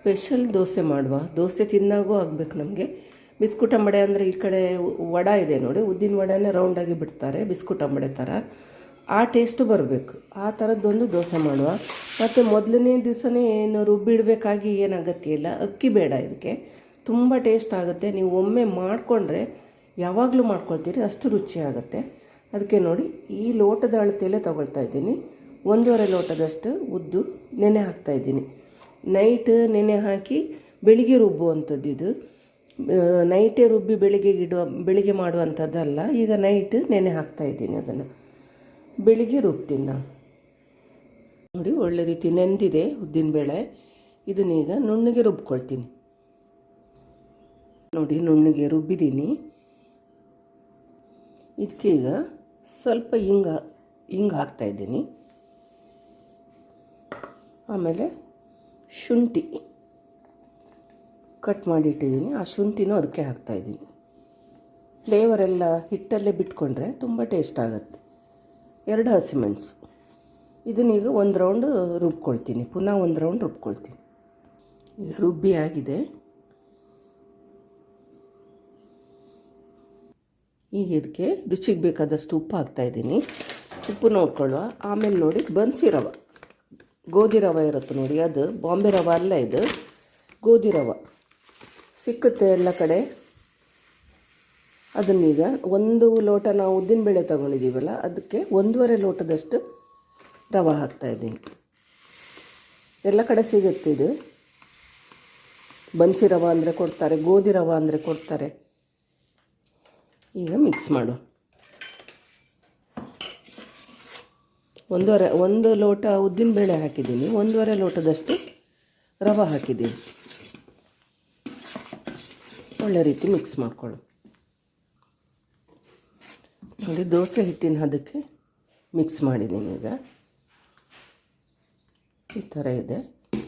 Special dosa ಮಾಡುವ. ದೋಸೆ ತಿನ್ನಾಗೂ ಆಗಬೇಕು ನಮಗೆ. ಬಿಸ್ಕುಟ್ ಅಂಬಡೆ ಅಂದರೆ ಈ ಕಡೆ ವಡ ಇದೆ ನೋಡಿ. ಉದ್ದಿನ ವಡೆನೇ ರೌಂಡಾಗಿ ಬಿಡ್ತಾರೆ, ಬಿಸ್ಕುಟ್ ಅಂಬಡೆ ಥರ ಆ ಟೇಸ್ಟು ಬರಬೇಕು. ಆ ಥರದ್ದೊಂದು ದೋಸೆ ಮಾಡುವ. ಮತ್ತು ಮೊದಲನೇ ದಿವಸನೇ ಏನು ರುಬ್ಬಿಡಬೇಕಾಗಿ ಏನು ಅಗತ್ಯ ಇಲ್ಲ. ಅಕ್ಕಿ ಬೇಡ ಇದಕ್ಕೆ. ತುಂಬ ಟೇಸ್ಟ್ ಆಗುತ್ತೆ. ನೀವು ಒಮ್ಮೆ ಮಾಡಿಕೊಂಡ್ರೆ ಯಾವಾಗಲೂ ಮಾಡ್ಕೊಳ್ತೀರಿ, ಅಷ್ಟು ರುಚಿ ಆಗುತ್ತೆ. ಅದಕ್ಕೆ ನೋಡಿ, ಈ ಲೋಟದ ಅಳತೆಯಲ್ಲೇ ತಗೊಳ್ತಾ ಇದ್ದೀನಿ. ಒಂದೂವರೆ ಲೋಟದಷ್ಟು ಉದ್ದು ನೆನೆ ಹಾಕ್ತಾ ಇದ್ದೀನಿ. ನೈಟ್ ನೆನೆ ಹಾಕಿ ಬೆಳಿಗ್ಗೆ ರುಬ್ಬುವಂಥದ್ದು ಇದು. ನೈಟೇ ರುಬ್ಬಿ ಬೆಳಿಗ್ಗೆ ಇಡುವ, ಬೆಳಿಗ್ಗೆ ಮಾಡುವಂಥದ್ದಲ್ಲ. ಈಗ ನೈಟ್ ನೆನೆ ಹಾಕ್ತಾ ಇದ್ದೀನಿ ಅದನ್ನು. ಬೆಳಿಗ್ಗೆ ರುಬ್ತೀನಿ ನಾನು. ನೋಡಿ, ಒಳ್ಳೆ ರೀತಿ ನೆಂದಿದೆ ಉದ್ದಿನಬೇಳೆ ಇದನ್ನೀಗ ನುಣ್ಣಗೆ ರುಬ್ಕೊಳ್ತೀನಿ. ನೋಡಿ, ನುಣ್ಣಗೆ ರುಬ್ಬಿದ್ದೀನಿ. ಇದಕ್ಕೆ ಈಗ ಸ್ವಲ್ಪ ಹಿಂಗ ಹಿಂಗೆ ಹಾಕ್ತಾಯಿದ್ದೀನಿ ಆಮೇಲೆ ಶುಂಠಿ ಕಟ್ ಮಾಡಿ ಇಟ್ಟಿದ್ದೀನಿ ಆ ಶುಂಠಿನೂ ಅದಕ್ಕೆ ಹಾಕ್ತಾ ಇದ್ದೀನಿ. ಫ್ಲೇವರ್ ಎಲ್ಲ ಹಿಟ್ಟಲ್ಲೇ ಬಿಟ್ಕೊಂಡ್ರೆ ತುಂಬ ಟೇಸ್ಟ್ ಆಗುತ್ತೆ. ಎರಡು ಹಸಿಮೆಣಸು ಇದನ್ನೀಗ ಒಂದು ರೌಂಡ್ ರುಬ್ಕೊಳ್ತೀನಿ. ಪುನಃ ಒಂದು ರೌಂಡ್ ರುಬ್ಕೊಳ್ತೀನಿ. ಈಗ ರುಬ್ಬಿ ಆಗಿದೆ. ಈಗ ಇದಕ್ಕೆ ರುಚಿಗೆ ಬೇಕಾದಷ್ಟು ಉಪ್ಪು ಹಾಕ್ತಾಯಿದ್ದೀನಿ ಉಪ್ಪು ನೋಡ್ಕೊಳ್ಳುವ. ಆಮೇಲೆ ನೋಡಿ ಬನ್ಸಿ ರವೆ ಗೋಧಿ ರವೆ ಇರುತ್ತೆ ನೋಡಿ, ಅದು ಬಾಂಬೆ ರವೆ ಅಲ್ಲ ಇದು. ಗೋಧಿ ರವೆ ಸಿಕ್ಕುತ್ತೆ ಎಲ್ಲ ಕಡೆ. ಅದನ್ನೀಗ ಒಂದು ಲೋಟ ನಾವು ಉದ್ದಿನಬೇಳೆ ತಗೊಂಡಿದ್ದೀವಲ್ಲ, ಅದಕ್ಕೆ ಒಂದೂವರೆ ಲೋಟದಷ್ಟು ರವೆ ಹಾಕ್ತಾಯಿದ್ದೀನಿ ಎಲ್ಲ ಕಡೆ ಸಿಗುತ್ತೆ ಇದು. ಬನ್ಸಿ ರವೆ ಅಂದರೆ ಕೊಡ್ತಾರೆ, ಗೋಧಿ ರವೆ ಅಂದರೆ ಕೊಡ್ತಾರೆ. ಈಗ ಮಿಕ್ಸ್ ಮಾಡು. ಒಂದೂವರೆ, ಒಂದು ಲೋಟ ಉದ್ದಿನ ಬೇಳೆ ಹಾಕಿದ್ದೀನಿ. ಒಂದೂವರೆ ಲೋಟದಷ್ಟು ರವೆ ಹಾಕಿದ್ದೀನಿ. ಒಳ್ಳೆ ರೀತಿ ಮಿಕ್ಸ್ ಮಾಡ್ಕೊಳ್ಳಿ. ನೋಡಿ, ದೋಸೆ ಹಿಟ್ಟಿನ ಅದಕ್ಕೆ ಮಿಕ್ಸ್ ಮಾಡಿದ್ದೀನಿ ಈಗ. ಈ ಥರ ಇದೆ.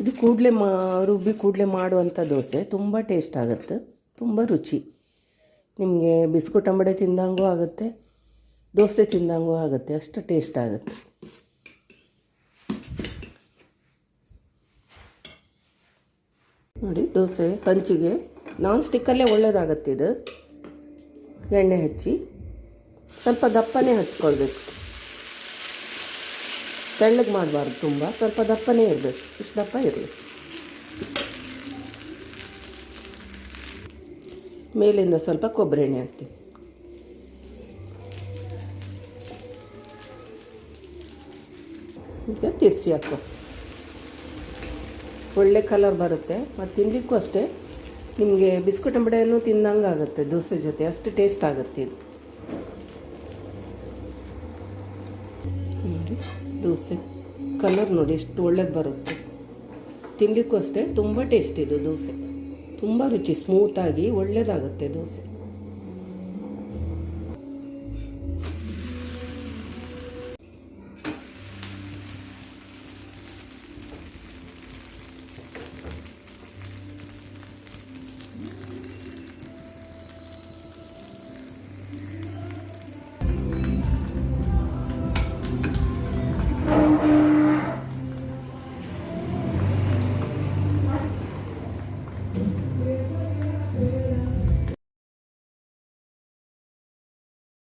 ಇದು ಕೂಡಲೇ ಮಾ, ರುಬ್ಬಿ ಕೂಡಲೇ ಮಾಡುವಂಥ ದೋಸೆ. ತುಂಬ ಟೇಸ್ಟ್ ಆಗುತ್ತೆ. ತುಂಬ ರುಚಿ. ನಿಮಗೆ ಬಿಸ್ಕುಟ್ ಅಂಬಡೆ ತಿಂದಂಗೂ ಆಗುತ್ತೆ, ದೋಸೆ ತಿಂದಂಗೂ ಆಗುತ್ತೆ. ಅಷ್ಟು ಟೇಸ್ಟ್ ಆಗುತ್ತೆ ನೋಡಿ ದೋಸೆ ಹಂಚಿಗೆ ನಾನ್ ಸ್ಟಿಕ್ಕಲ್ಲೇ ಒಳ್ಳೆಯದಾಗತ್ತೆ ಇದು. ಎಣ್ಣೆ ಹಚ್ಚಿ. ಸ್ವಲ್ಪ ದಪ್ಪನೇ ಹಚ್ಕೊಳ್ಬೇಕು. ತೆಳ್ಳಗೆ ಮಾಡಬಾರ್ದು ತುಂಬ. ಸ್ವಲ್ಪ ದಪ್ಪನೇ ಇರಬೇಕು. ಇಷ್ಟು ದಪ್ಪ ಇರಲಿ. ಮೇಲಿಂದ ಸ್ವಲ್ಪ ಕೊಬ್ಬರಿ ಎಣ್ಣೆ ಹಾಕ್ತೀನಿ. ಈಗ ತಿರ್ಸಿ ಹಾಕೋ. ಒಳ್ಳೆ ಕಲರ್ ಬರುತ್ತೆ, ಮತ್ತು ತಿನ್ನಲಿಕ್ಕೂ ಅಷ್ಟೇ. ನಿಮಗೆ ಬಿಸ್ಕುಟ್ ಅಂಬಡೆಯನ್ನು ತಿಂದಂಗೆ ಆಗುತ್ತೆ, ದೋಸೆ ಜೊತೆ. ಅಷ್ಟು ಟೇಸ್ಟ್ ಆಗುತ್ತೆ ಇದು. ನೋಡಿ, ದೋಸೆ. ಕಲರ್ ನೋಡಿ, ಎಷ್ಟು ಒಳ್ಳೇದು ಬರುತ್ತೆ. ತಿನ್ನಲಿಕ್ಕೂ ಅಷ್ಟೇ, ತುಂಬ ಟೇಸ್ಟ್ ಇದು ದೋಸೆ. ತುಂಬ ರುಚಿ ಸ್ಮೂತಾಗಿ ಒಳ್ಳೆಯದಾಗುತ್ತೆ ದೋಸೆ.